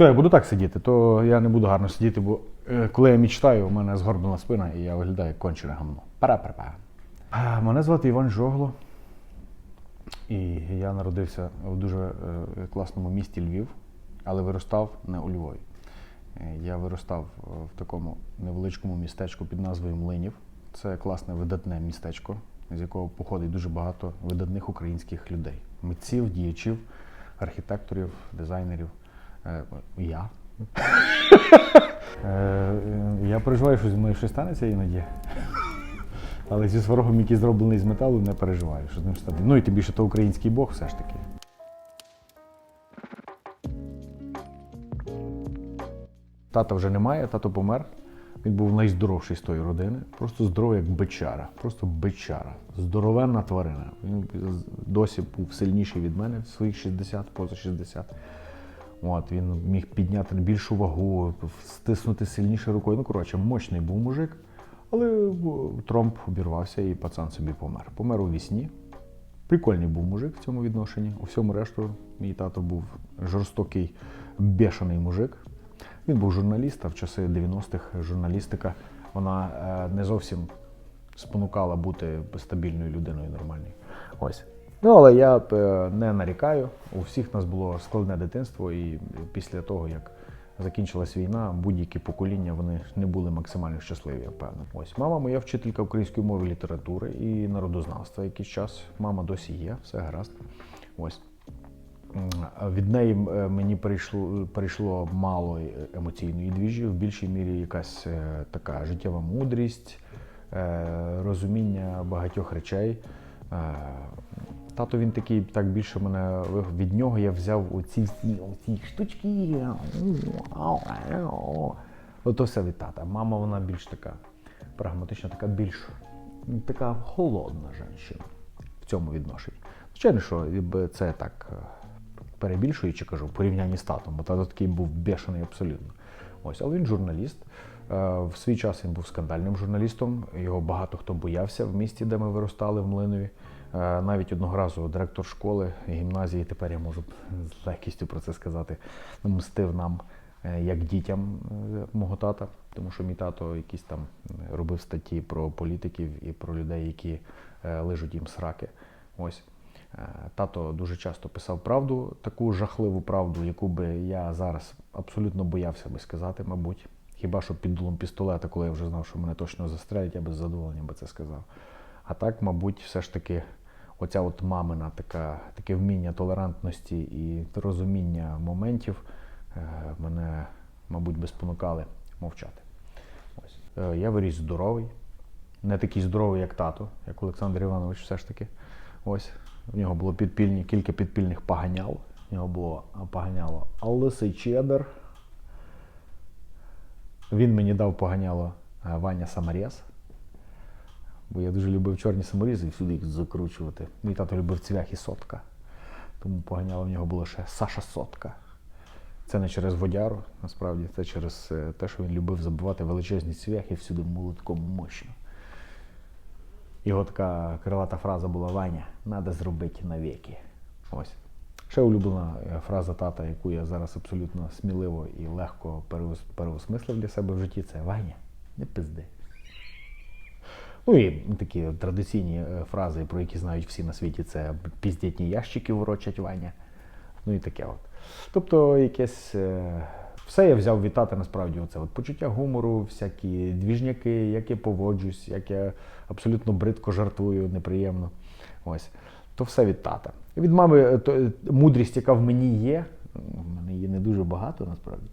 Все, я буду так сидіти, то я не буду гарно сидіти, бо е, коли я мічтаю, у мене згорблена спина і я виглядаю як кончене гамно. Пара-пара-па. Мене звати Іван Жогло. І я народився в дуже е, класному місті Львів, але виростав не у Львові. Е, Я виростав в такому невеличкому містечку під назвою Млинів. Це класне видатне містечко, з якого походить дуже багато видатних українських людей: митців, діячів, архітекторів, дизайнерів. Е, Я. Е, Я переживаю, що зі мною щось станеться іноді. Але зі сварогом, який зроблений з металу, не переживаю, що з ним стане. Ну і тим більше то український Бог все ж таки. Тата вже немає, тато помер. Він був найздоровший з тої родини. Просто здоровий, як бичара. Просто бичара. Здоровенна тварина. Він досі був сильніший від мене в своїх 60, поза 60. От, він міг підняти більшу вагу, стиснути сильніше рукою. Ну, коротше, мощний був мужик. Але о, тромб обірвався і пацан собі помер. Помер у вісні. Прикольний був мужик в цьому відношенні. У всьому решту мій тато був жорстокий, бешений мужик. Він був журналіст, а в часи 90-х журналістика вона е, не зовсім спонукала бути стабільною людиною нормальною. Ось. Ну, але я е, не нарікаю. У всіх нас було складне дитинство, і після того, як закінчилась війна, будь-які покоління вони не були максимально щасливі, я впевнений. Ось мама моя вчителька української мови літератури і народознавства якийсь час. Мама досі є, все гаразд. Ось. Від неї е, мені перейшло, перейшло мало е, емоційної двіжі, в більшій мірі якась така життєва мудрість, розуміння багатьох речей. Тато він такий, так більше мене від нього я взяв оці всі оці штучки. Ото все від тата. Мама вона більш така прагматична, така більш така холодна жінка в цьому відношенні. Звичайно, що це так е, перебільшуючи, кажу, в порівнянні з татом, бо тато такий був бешений абсолютно. Ось, але він журналіст. Е, В свій час він був скандальним журналістом. Його багато хто боявся в місті, де ми виростали в Млинові. Е, Навіть одного разу директор школи гімназії, тепер я можу з легкістю про це сказати, мстив нам е, як дітям е, мого тата, тому що мій тато якісь там робив статті про політиків і про людей, які лижуть їм сраки. Ось. Тато дуже часто писав правду, таку жахливу правду, яку би я зараз абсолютно боявся би сказати, мабуть. Хіба що під дулом пістолета, коли я вже знав, що мене точно застрелять, я би з задоволенням би це сказав. А так, мабуть, все ж таки, оця от мамина така, таке вміння толерантності і розуміння моментів е, мене, мабуть, би спонукали мовчати. Ось. Е, Я виріс здоровий, не такий здоровий, як тато, як Олександр Іванович, все ж таки. Ось. В нього було підпільні, кілька підпільних поганял. В нього було поганяло лисий чедер. Він мені дав поганяло е, Ваня Самарєс. Бо я дуже любив чорні саморізи і всюди їх закручувати. Мій тато любив цвях і сотка. Тому поганяло в нього було ще Саша Сотка. Це не через водяру, насправді, це через е, те, що він любив забивати величезні цвяхи всюди молотком мощно. Його така крилата фраза була Ваня, треба зробити навіки. Ось. Ще улюблена е, фраза тата, яку я зараз абсолютно сміливо і легко переос- переосмислив для себе в житті, це Ваня, не пизди. Ну і такі традиційні е, фрази, про які знають всі на світі, це піздітні ящики ворочать Ваня. Ну і таке от. Тобто якесь. е, Все я взяв від тата насправді оце от почуття гумору, всякі двіжняки, як я поводжусь, як я абсолютно бридко жартую, неприємно. Ось. То все від тата. Від мами е, то, мудрість, яка в мені є, в мене її не дуже багато насправді,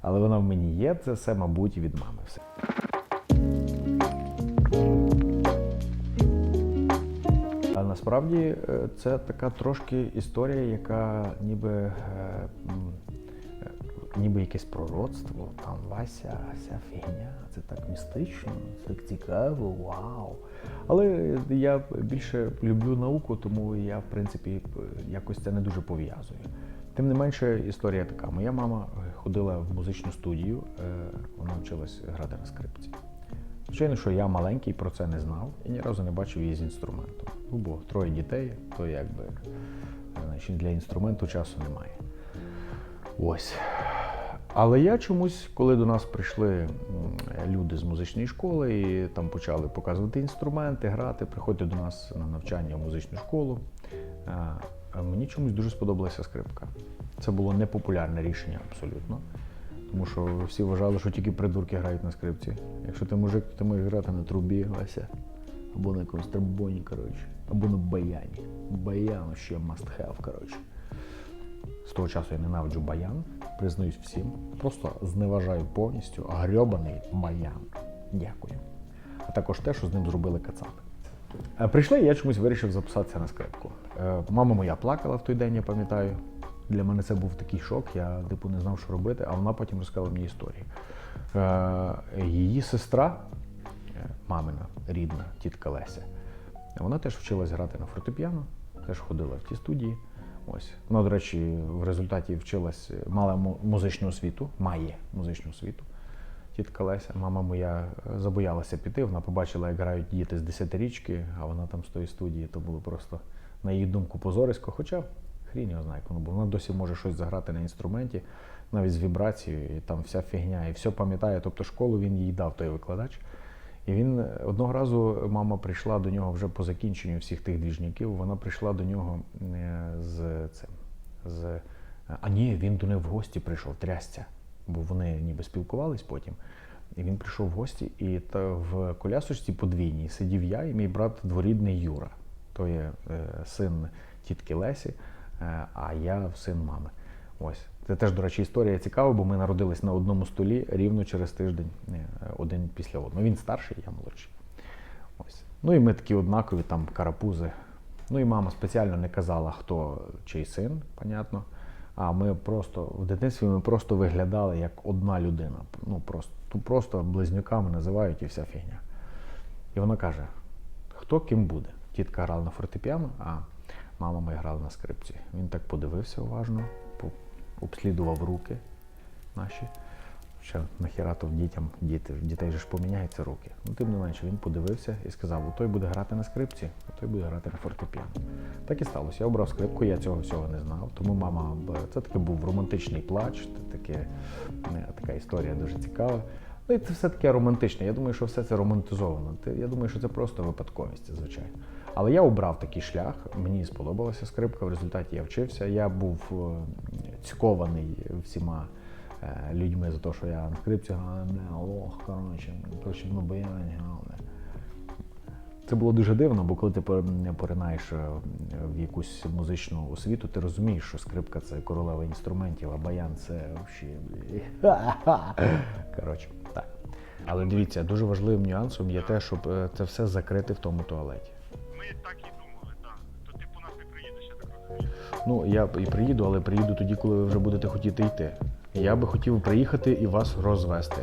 але вона в мені є, це все, мабуть, від мами. Все. Насправді е, це така трошки історія, яка ніби, е, е, ніби якесь пророцтво, там Вася, ця фігня, це так містично, це так цікаво, вау. Але я більше люблю науку, тому я, в принципі, якось це не дуже пов'язую. Тим не менше, історія така. Моя мама ходила в музичну студію, вона вчилась грати на скрипці. Звичайно, що я маленький про це не знав і ні разу не бачив її з інструментом. Ну, бо троє дітей, то якби значить, для інструменту часу немає. Ось. Але я чомусь, коли до нас прийшли люди з музичної школи і там почали показувати інструменти, грати, приходьте до нас на навчання в музичну школу. Мені чомусь дуже сподобалася скрипка. Це було непопулярне рішення абсолютно. Тому що всі вважали, що тільки придурки грають на скрипці. Якщо ти мужик, то ти можеш грати на трубі, Вася, або на якомусь тромбоні, коротше, або на баяні. Баян ще must have, коротше. З того часу я ненавиджу баян, признаюсь всім. Просто зневажаю повністю грьобаний баян. Дякую. А також те, що з ним зробили кацапи. Е, Прийшли, я чомусь вирішив записатися на скрипку. Е, Мама моя плакала в той день, я пам'ятаю. Для мене це був такий шок, я типу не знав, що робити, а вона потім розказала мені історію. Е, Її сестра, е, мамина, рідна, тітка Леся, вона теж вчилась грати на фортепіано, теж ходила в ті студії. Ось. Вона, до речі, в результаті вчилась, мала музичну освіту, має музичну освіту. Тітка Леся, мама моя е, забоялася піти, вона побачила, як грають діти з 10-річки, а вона там з тої студії, то було просто, на її думку, позорисько. Хоча хрін його знає, як воно. Вона досі може щось заграти на інструменті, навіть з вібрацією, і там вся фігня, і все пам'ятає. Тобто школу він їй дав той викладач. І він одного разу мама прийшла до нього вже по закінченню всіх тих двіжняків. Вона прийшла до нього е, з цим. З... е, А ні, він до неї в гості прийшов, трясця. Бо вони ніби спілкувались потім. І він прийшов в гості, і та в колясочці подвійній сидів я і мій брат дворідний Юра. То є е, син тітки Лесі, а я син мами. Ось. Це теж, до речі, історія цікава, бо ми народились на одному столі рівно через тиждень, е, один після одного. Він старший, я молодший. Ось. Ну і ми такі однакові, там карапузи. Ну і мама спеціально не казала, хто чий син, понятно. А ми просто в дитинстві ми просто виглядали як одна людина. Ну просто, ну, просто близнюками називають і вся фігня. І вона каже: хто ким буде? Тітка грала на фортепіано, а мама моя грала на скрипці. Він так подивився уважно, обслідував руки наші. Ще нахіра то дітям, діти, дітей же ж поміняються руки. Ну, тим не менше, він подивився і сказав: «О, той буде грати на скрипці, а той буде грати на фортепіано. Так і сталося. Я обрав скрипку, я цього всього не знав. Тому мама, це таки був романтичний плач, це таке, е, така історія дуже цікава. Ну і це все таке романтичне. Я думаю, що все це романтизовано. Я думаю, що це просто випадковість, звичайно. Але я обрав такий шлях, мені сподобалася скрипка, в результаті я вчився. Я був е, цькований всіма е, людьми за те, що я на скрипці грав, бля, ох, коротше, точно на баяні бля. Це було дуже дивно, бо коли ти поринаєш е, в якусь музичну освіту, ти розумієш, що скрипка це королева інструментів, а баян це взагалі. Коротше, так. Але дивіться, дуже важливим нюансом є те, щоб це все закрити в тому туалеті. Ми так і думали, так. То ти по нас не приїдеш, я так розумію. Ну, я і приїду, але приїду тоді, коли ви вже будете хотіти йти. Я би хотів приїхати і вас розвести.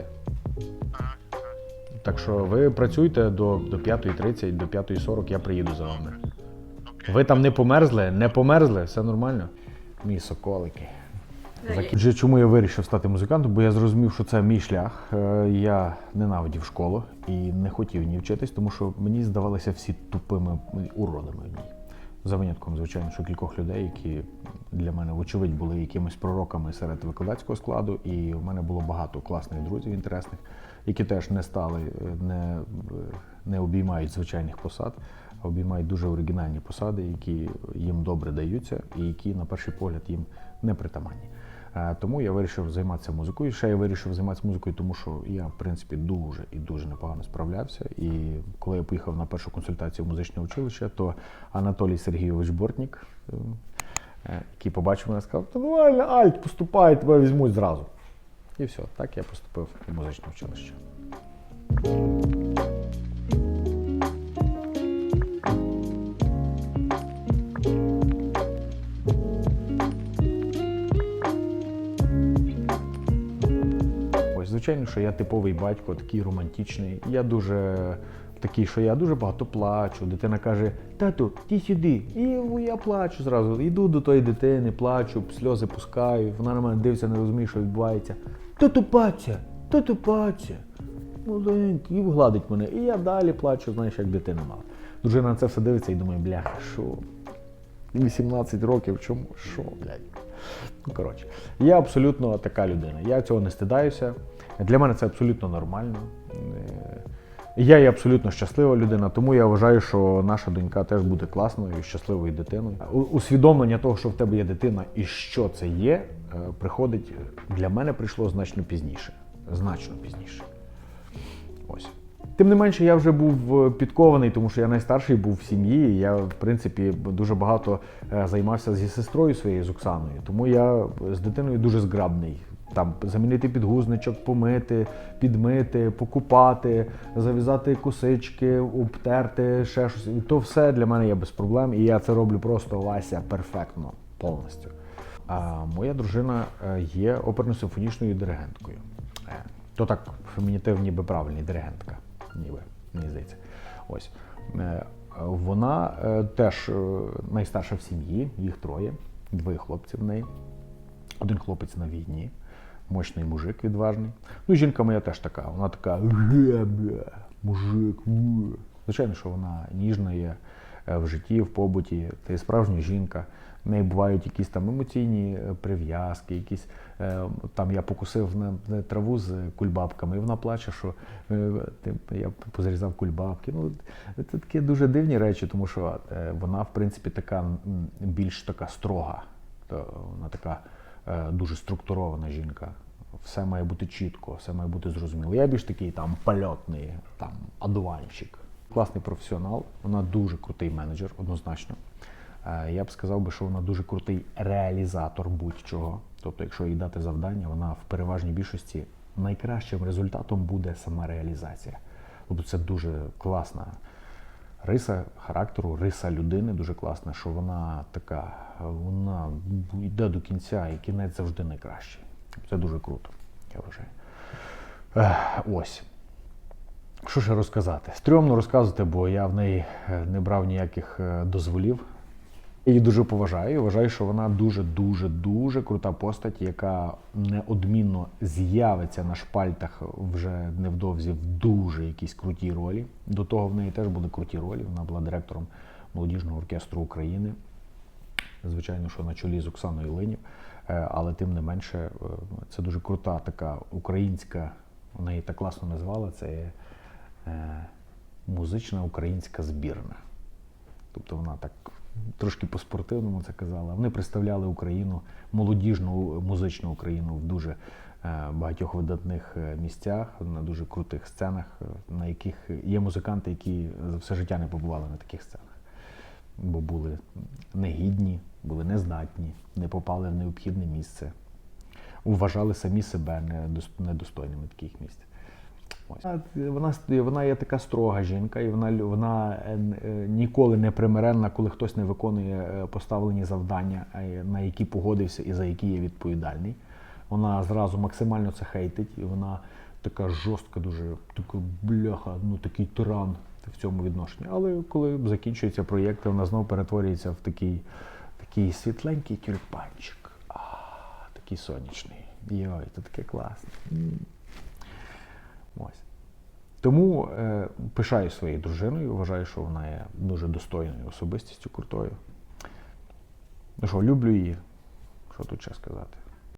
Ага, ага. Так що ви працюйте до, до 5.30, до 5.40 я приїду за вами. Ви там не померзли? Не померзли? Все нормально? Мій соколики. Отже, чому я вирішив стати музикантом? Бо я зрозумів, що це мій шлях. Е, Я ненавидів школу і не хотів ні вчитись, тому що мені здавалися всі тупими уродами в ній. За винятком, звичайно, що кількох людей, які для мене, вочевидь, були якимись пророками серед викладацького складу, і в мене було багато класних друзів інтересних, які теж не стали, е, не, е, не обіймають звичайних посад, а обіймають дуже оригінальні посади, які їм добре даються, і які, на перший погляд, їм не притаманні. Е, Тому я вирішив займатися музикою. Ще я вирішив займатися музикою, тому що я, в принципі, дуже і дуже непогано справлявся. І коли я поїхав на першу консультацію в музичне училище, то Анатолій Сергійович Бортнік, е, е, який побачив мене, сказав: Та давай, на Альт, поступай, тебе візьмуть зразу. І все, так я поступив в музичне училище. Звичайно, що я типовий батько, такий романтичний. Я дуже такий, що я дуже багато плачу. Дитина каже: тату, ти сюди. І я плачу зразу. Йду до тої дитини, плачу, сльози пускаю. Вона на мене дивиться, не розуміє, що відбувається. Тату паця, тату паця. І гладить мене. І я далі плачу, знаєш, як дитина мала. Дружина на це все дивиться і думає, бляха, що? 18 років, чому? Що, блядь? Ну, коротше, я абсолютно така людина. Я цього не стидаюся. Для мене це абсолютно нормально. Е, Я є абсолютно щаслива людина, тому я вважаю, що наша донька теж буде класною і щасливою дитиною. Усвідомлення того, що в тебе є дитина і що це є, е, приходить для мене прийшло значно пізніше. Значно пізніше. Ось. Тим не менше, я вже був е, підкований, тому що я найстарший був в сім'ї. Я, в принципі, дуже багато е, займався зі сестрою своєю з Оксаною. Тому я з дитиною дуже зграбний. Там замінити підгузничок, помити, підмити, покупати, зав'язати косички, обтерти, ще щось. І то все для мене є без проблем. І я це роблю просто Вася перфектно, повністю. А моя дружина е, є оперно-симфонічною диригенткою. Е, То так фемінітив ніби правильний диригентка, ніби, мені здається. Ось. Е, Вона теж найстарша в сім'ї, їх троє, двоє хлопців в неї. Один хлопець на війні, мощний мужик відважний. Ну, жінка моя теж така, вона така «Ге-бе, мужик. уе». Звичайно, що вона ніжна є е, в житті, в побуті, ти справжня жінка. В неї бувають якісь там емоційні е, прив'язки, якісь е, там я покусив на, траву з кульбабками, і вона плаче, що я позрізав кульбабки. Ну, це такі дуже дивні речі, тому що вона, в принципі, така більш така строга. Вона така дуже структурована жінка. Все має бути чітко, все має бути зрозуміло. Я більш такий там польотний, там адуванчик. Класний професіонал, вона дуже крутий менеджер, однозначно. Е, Я б сказав би, що вона дуже крутий реалізатор будь-чого. Тобто, якщо їй дати завдання, вона в переважній більшості найкращим результатом буде сама реалізація. Тобто це дуже класна риса характеру, риса людини дуже класна, що вона така, вона йде до кінця, і кінець завжди найкращий. Це дуже круто, я вважаю. Ось. Що ще розказати? Стрьомно розказувати, бо я в неї е, не брав ніяких е, дозволів. Я Її дуже поважаю. Вважаю, що вона дуже, дуже, дуже крута постать, яка неодмінно з'явиться на шпальтах вже невдовзі в дуже якійсь крутій ролі. До того в неї теж були круті ролі. Вона була директором молодіжного оркестру України. Звичайно, що на чолі з Оксаною Линів. Е, Але тим не менше, е, це дуже крута така українська, вона її так класно назвала. Це е, музична українська збірна. Тобто вона так трошки по-спортивному це казала. Вони представляли Україну, молодіжну музичну Україну в дуже е, багатьох видатних е, місцях, на дуже крутих сценах, е, на яких є музиканти, які за все життя не побували на таких сценах. Бо були негідні, були нездатні, не попали в необхідне місце, вважали самі себе недостойними таких місць. Вона, вона є така строга жінка, і вона, вона е, е, ніколи не примиренна, коли хтось не виконує е, поставлені завдання, на які погодився і за які є відповідальний. Вона зразу максимально це хейтить, і вона така жорстка, дуже така бляха, ну такий тиран в цьому відношенні. Але коли закінчується проєкт, вона знову перетворюється в такий, такий світленький тюльпанчик. А, такий сонячний. Йой, це таке класне. Ось. Тому е, пишаю своєю дружиною, вважаю, що вона є дуже достойною особистістю крутою. Ну що, люблю її. Що тут ще сказати?